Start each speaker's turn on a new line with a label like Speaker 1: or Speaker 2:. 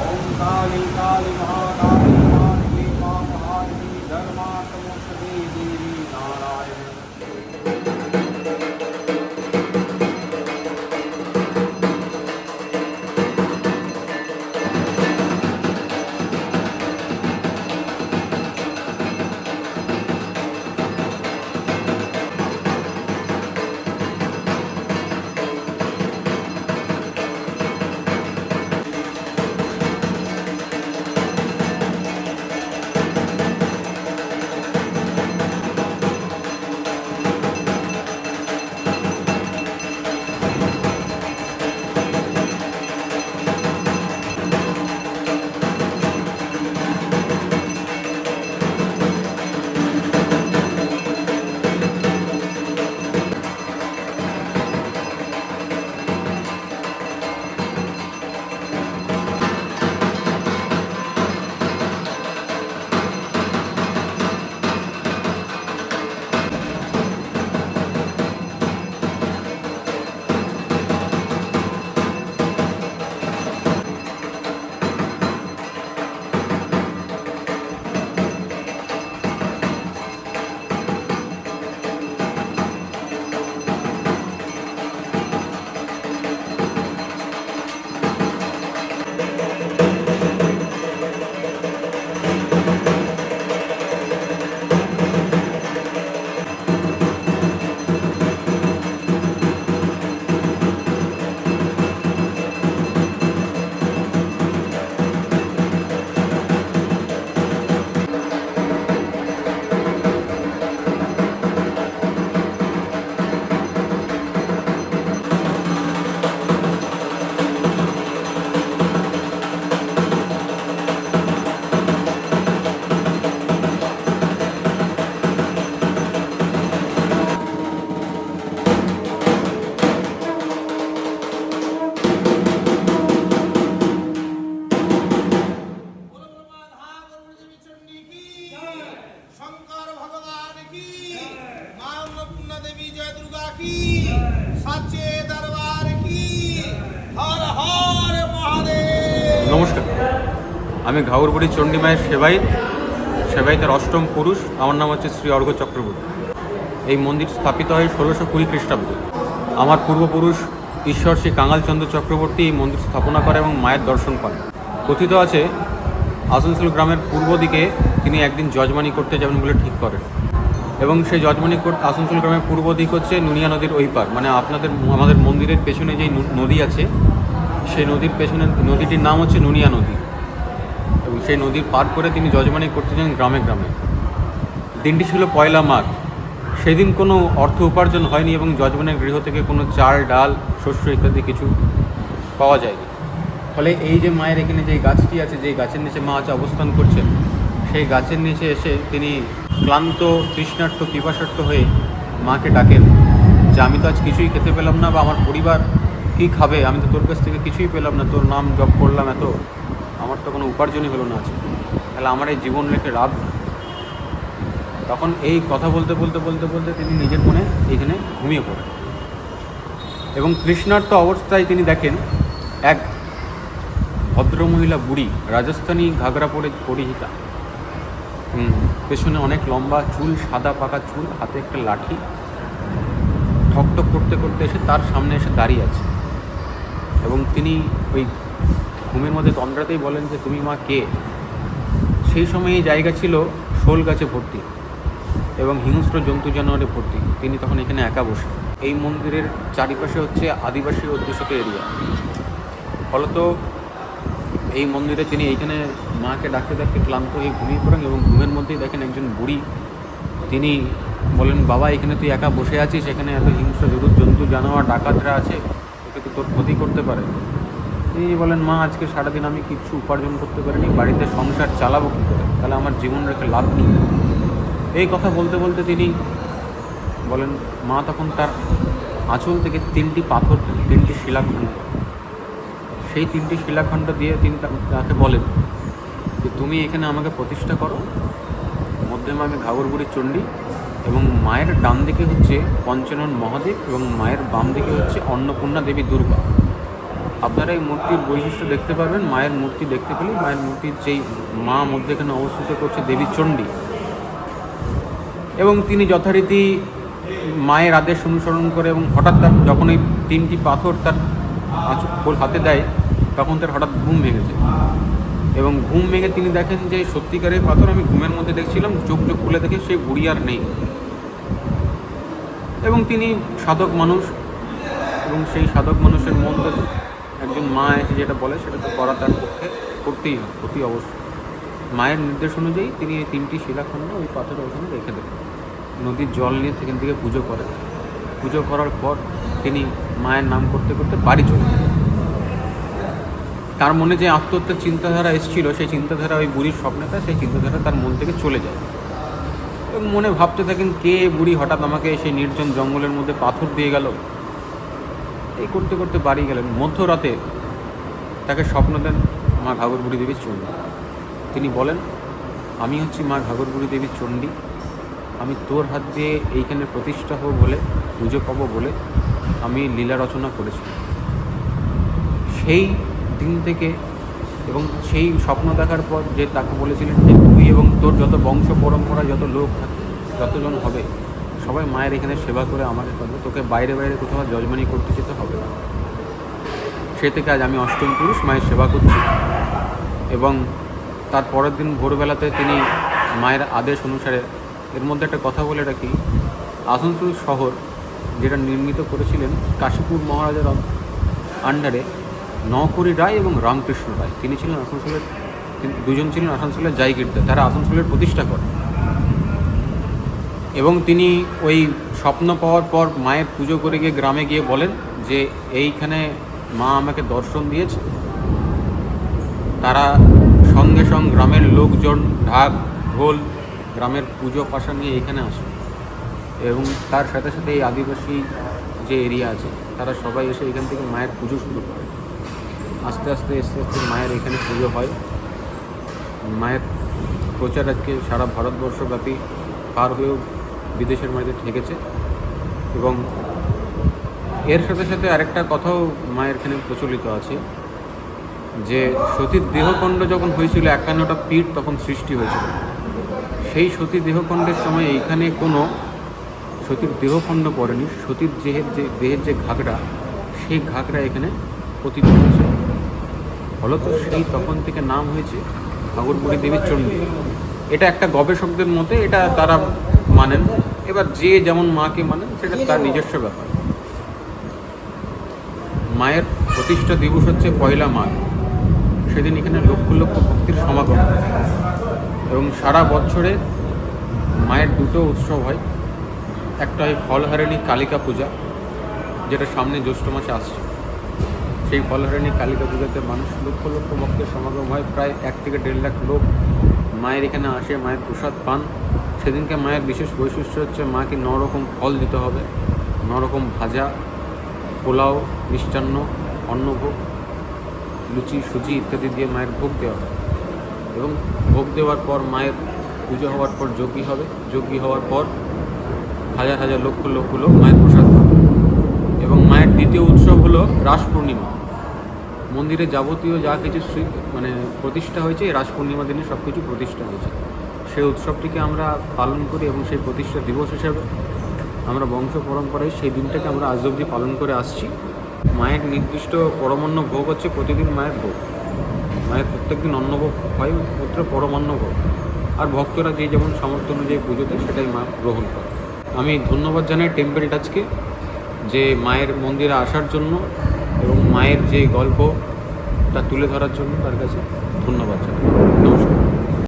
Speaker 1: ओम काली काली
Speaker 2: আমি ঘাগরবুড়ি চণ্ডীমায়ের সেবাই সেবাইতের অষ্টম পুরুষ। আমার নাম হচ্ছে শ্রী অর্ঘ্য চক্রবর্তী। এই মন্দির স্থাপিত হয় ষোলোশো কুড়ি খ্রিস্টাব্দে। আমার পূর্বপুরুষ ঈশ্বর শ্রী কাঙালচন্দ্র চক্রবর্তী এই মন্দির স্থাপনা করে এবং মায়ের দর্শন পান কথিত আছে, আসানসোল গ্রামের পূর্ব দিকে তিনি একদিন যজমানি করতে যাবেন বলে ঠিক করেন। এবং সেই যজমানি করতে আসানসোল গ্রামের পূর্ব দিক হচ্ছে নুনিয়া নদীর ওই পার। মানে আপনাদের, আমাদের মন্দিরের পেছনে যেই নদী আছে, সেই নদীর পেছনে নদীটির নাম হচ্ছে নুনিয়া নদী। সেই নদীর পার করে তিনি যজমানি করতে যান গ্রামে গ্রামে। দিনটি ছিল পয়লা মাঘ। সেদিন কোনো অর্থ উপার্জন হয়নি এবং যজমানের গৃহ থেকে কোনো চাল, ডাল, শস্য ইত্যাদি কিছু পাওয়া যায়নি। ফলে এই যে মায়ের এখানে যে গাছটি আছে, যে গাছের নিচে মা আছে, অবস্থান করছেন, সেই গাছের নিচে এসে তিনি ক্লান্ত, তৃষ্ণার্ত পিপাসার্থ হয়ে মাকে ডাকেন, যে আমি তো আজ কিছুই খেতে পেলাম না বা আমার পরিবার কী খাবে? আমি তো তোর কাছ থেকে কিছুই পেলাম না, তোর নাম জপ করলাম এত। আমার তো কোনো উপার্জনই হলো না আজকে। তাহলে আমার এই জীবন রেখে লাভ তখন এই কথা বলতে বলতে বলতে বলতে তিনি নিজের মনে এখানে ঘুমিয়ে পড়েন। এবং তৃষ্ণার্ত অবস্থায় তিনি দেখেন এক ভদ্রমহিলা বুড়ি, রাজস্থানী ঘাগরা পরে পরিহিতা পেছনে অনেক লম্বা চুল, সাদা পাকা চুল, হাতে একটা লাঠি। ঠকঠক করতে করতে এসে তার সামনে এসে দাঁড়িয়ে আছে। এবং তিনি ওই ঘুমের মধ্যে তন্দ্রাতেই বলেন যে তুমি মা কে? সেই সময় এই জায়গা ছিল শোল গাছে ভর্তি এবং হিংস্র জন্তু জানোয়ারে ভর্তি। তিনি তখন এখানে একা বসে। এই মন্দিরের চারিপাশে হচ্ছে আদিবাসী অধ্যুষিত এরিয়া। ফলত এই মন্দিরে তিনি এইখানে মাকে ডাকতে ডাকতে ক্লান্ত হয়ে ঘুমিয়ে পড়েন এবং ঘুমের মধ্যেই দেখেন একজন বুড়ি। তিনি বলেন, বাবা, এখানে তুই একা বসে আছিস? এখানে এত হিংস্র জরুর জন্তু জানোয়ার, ডাকাতরা আছে। তোকে তো তোর ক্ষতি করতে পারে। তিনি বলেন মা, আজকে সারাদিন আমি কিচ্ছু উপার্জন করতে পারিনি, বাড়িতে সংসার চালাবো কী করে? তাহলে আমার জীবন রেখে লাভ নেই এই কথা বলতে বলতে তিনি বলেন, মা তখন তার আঁচল থেকে তিনটি পাথর, তিনটি শিলাখণ্ড, সেই তিনটি শিলাখণ্ড দিয়ে তিনি তাকে বলেন যে, তুমি এখানে আমাকে প্রতিষ্ঠা করো। মধ্যমা আমি ঘাগরবুড়ি চণ্ডী এবং মায়ের ডান দিকে হচ্ছে পঞ্চনন মহাদেব এবং মায়ের বাম দিকে হচ্ছে অন্নপূর্ণা দেবী দুর্গা। আপনারা এই মূর্তির বৈশিষ্ট্য দেখতে পারবেন, মায়ের মূর্তি দেখতে পেলে মায়ের মূর্তির যেই মা মধ্যেখানে অবস্থিত করছে, দেবী চণ্ডী। এবং তিনি যথারীতি মায়ের আদেশ অনুসরণ করে এবং হঠাৎ তার যখন এই তিনটি পাথর তার হাতে দেয়, তখন তার হঠাৎ ঘুম ভেঙেছে এবং ঘুম ভেঙে তিনি দেখেন যে সত্যিকারের পাথর আমি ঘুমের মধ্যে দেখছিলাম, চোখ চোখ খুলে দেখে সেই বুড়ি আর নেই। এবং তিনি সাধক মানুষ, এবং সেই সাধক মানুষের মন তো একজন মা এসে যেটা বলে সেটা তো করা তার পক্ষে করতেই হয় অতি অবশ্যই। মায়ের নির্দেশ অনুযায়ী তিনি এই তিনটি শিলাখণ্ড ওই পাথরের ওখানে রেখে দেন। নদীর জল নিয়ে সেখান থেকে পুজো করেন। পুজো করার পর তিনি মায়ের নাম করতে করতে বাড়ি চলে তার মনে যে আত্মহত্যার চিন্তাধারা এসেছিল, সেই চিন্তাধারা ওই বুড়ির স্বপ্নেটা সেই চিন্তাধারা তার মন থেকে চলে যায়। এবং মনে ভাবতে থাকেন, কে বুড়ি হঠাৎ আমাকে সেই নির্জন জঙ্গলের মধ্যে পাথর দিয়ে গেল? এই করতে করতে বাড়ি গেলেন। মধ্যরাতে তাকে স্বপ্ন দেন মা ঘাগরবুড়ি দেবীর চণ্ডী। তিনি বলেন, আমি হচ্ছি মা ঘাগরবুড়ি দেবীর চণ্ডী। আমি তোর হাত দিয়ে এইখানে প্রতিষ্ঠা হব বলে, পুজো পাবো বলে আমি লীলা রচনা করেছি। সেই দিন থেকে এবং সেই স্বপ্ন দেখার পর যে তাকে বলেছিলেন যে তুই এবং তোর যত বংশ পরম্পরা, যত লোক যতজন হবে সবাই মায়ের এখানে সেবা করে আমাকে করবে। তোকে বাইরে বাইরে কোথাও যজমানি করতে যেতে হবে না। সে থেকে আজ আমি অষ্টম পুরুষ, মায়ের সেবা করছি। এবং তার পরের দিন ভোরবেলাতে তিনি মায়ের আদেশ অনুসারে, এর মধ্যে একটা কথা বলে রাখি। আসানসোল শহর যেটা নির্মিত করেছিলেন কাশীপুর মহারাজার আন্ডারে নকরি রায় এবং রামকৃষ্ণ রায়। তিনি ছিলেন আসানসোলের দুজন ছিলেন আসানসোলের জায়গিরদার। তারা আসানসোলের প্রতিষ্ঠা করেন। এবং তিনি ওই স্বপ্ন পাওয়ার পর মায়ের পুজো করে গিয়ে গ্রামে গিয়ে বলেন যে এইখানে মা আমাকে দর্শন দিয়েছে। তারা সঙ্গে সঙ্গে গ্রামের লোকজন, ঢাক, ঢোল, গ্রামের পুজো পাশা নিয়ে এখানে আসে। এবং তার সাথে সাথে এই আদিবাসী যে এরিয়া আছে, তারা সবাই এসে এখান থেকে মায়ের পুজো শুরু করে। আস্তে আস্তে আস্তে আস্তে মায়ের এখানে পুজো হয়। মায়ের প্রচার আজকে সারা ভারতবর্ষব্যাপী পার হয়েও বিদেশের মাঝে ঠেকেছে এবং এর সাথে সাথে আরেকটা কথাও মায়ের এখানে প্রচলিত আছে যে সতীর দেহখণ্ড যখন হয়েছিল একান্নটা পীঠ তখন সৃষ্টি হয়েছিল। সেই সতী দেহখণ্ডের সময় এইখানে কোনো সতীর দেহখণ্ড পড়েনি। সতীর দেহের যে দেহের যে ঘাগড়া সেই ঘাগড়া এখানে পতিত হয়েছে। ফলত সেই তখন থেকে নাম হয়েছে ঠাকুরপুরী দেবীর চণ্ডী। এটা একটা গবেষকদের মতে এটা তারা মানেন। এবার যে যেমন মাকে মানেন সেটা তার নিজস্ব ব্যাপার। মায়ের প্রতিষ্ঠা দিবস হচ্ছে পয়লা মাঘ। সেদিন এখানে লক্ষ লক্ষ ভক্তির সমাগম। এবং সারা বছরে মায়ের দুটো উৎসব হয়। একটা হয় ফলহারিণী কালিকা পূজা যেটা সামনে জ্যৈষ্ঠ মাসে আসছে। সেই ফলহারিণী কালিকা পূজাতে মানুষ লক্ষ লক্ষ ভক্তের সমাগম হয়। প্রায় এক থেকে দেড় লাখ লোক মায়ের এখানে আসে মায়ের প্রসাদ পান। সেদিনকে মায়ের বিশেষ বৈশিষ্ট্য হচ্ছে মাকে ন রকম ফল দিতে হবে। ন রকম ভাজা, পোলাও, মিষ্টান্ন, অন্নভোগ, লুচি, সুজি ইত্যাদি দিয়ে মায়ের ভোগ দেওয়া হয়। এবং ভোগ দেওয়ার পর মায়ের পুজো হওয়ার পর যজ্ঞী হবে। যজ্ঞী হওয়ার পর হাজার হাজার লক্ষ লক্ষ লোক মায়ের প্রসাদ এবং মায়ের দ্বিতীয় উৎসব হলো রাস পূর্ণিমা। মন্দিরে যাবতীয় যা কিছু মানে প্রতিষ্ঠা হয়েছে, এই রাস পূর্ণিমা দিনে সব কিছু প্রতিষ্ঠা হয়েছে। সেই উৎসবটিকে আমরা পালন করি এবং সেই প্রতিষ্ঠা দিবস হিসেবে আমরা বংশ পরম্পরায় সেই দিনটাকে আমরা আজ অবধি পালন করে আসছি। মায়ের নির্দিষ্ট পরমান্ন ভোগ হচ্ছে প্রতিদিন মায়ের ভোগ। মায়ের প্রত্যেকদিন অন্নভোগ হয় পুত্র পরমান্ন ভোগ। আর ভক্তরা যে যেমন সামর্থ্য অনুযায়ী পুজো দেয়, সেটাই মা গ্রহণ করে। আমি ধন্যবাদ জানাই টেম্পেল টাচকে যে মায়ের মন্দিরে আসার জন্য এবং মায়ের যে গল্পটা তুলে ধরার জন্য তার কাছে ধন্যবাদ জানাই।